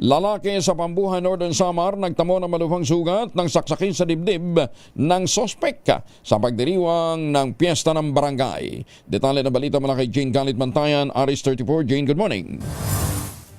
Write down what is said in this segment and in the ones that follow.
Lalaki sa Pambuhan, Northern Samar, nagtamo ng malubhang sugat ng saksakin sa dibdib ng sospek sa pagdiriwang ng piyesta ng barangay. Detalye na balita mula kay Jane Galit Mantayan, Aris 34. Jane, good morning.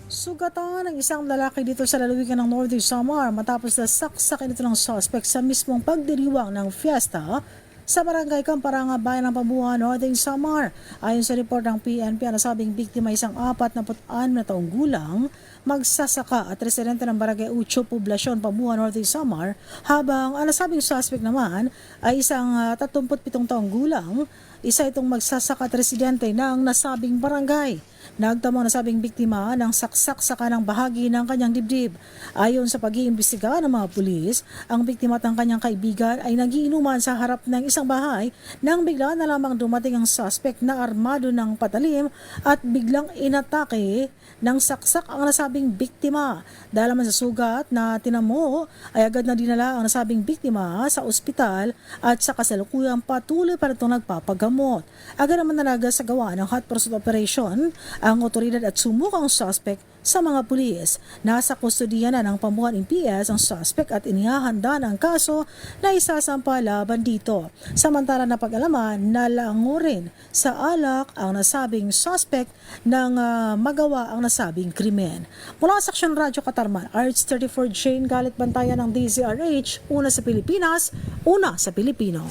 Sugatan ng isang lalaki dito sa lalawigan ng Northern Samar matapos na saksakin ito ng suspect sa mismong pagdiriwang ng fiesta sa barangay Kamparanga, Bayan ng Pabuhan, Northern Samar. Ayon sa report ng PNP, ang nasabing biktima isang 46 na taong gulang, magsasaka at residente ng Barangay Ucho, Poblasyon, Pabuhan, Northern Samar, habang ang nasabing suspect naman ay isang ah, 37 taong gulang, isa itong magsasaka at residente ng nasabing barangay. Nagtamo na sabing biktima ng saksak sa kanang bahagi ng kanyang dibdib. Ayon sa pag-iimbestiga ng mga pulis, ang biktima at ang kanyang kaibigan ay nagiinuman sa harap ng isang bahay nang bigla na lamang dumating ang suspect na armado ng patalim at biglang inatake ng saksak ang nasabing biktima. Dahil naman sa sugat na tinamo ay agad na dinala ang nasabing biktima sa ospital at sa kasalukuyang patuloy pa itong nagpapagamot. Agad naman nalaga sa gawa ng hot pursuit operation ang otoridad at sumukang suspect sa mga pulis. Nasa kustodiya na ng pamuhan MPS ang suspect at inihahanda ng kaso na isasampa laban dito. Samantala na pag-alaman na lango rin sa alak ang nasabing suspect ng ah, magawa ang nasabing krimen. Mula sa Aksyon Radyo Katarman, RH34 Jane Galit Bantayan ng DZRH, una sa Pilipinas, una sa Pilipino.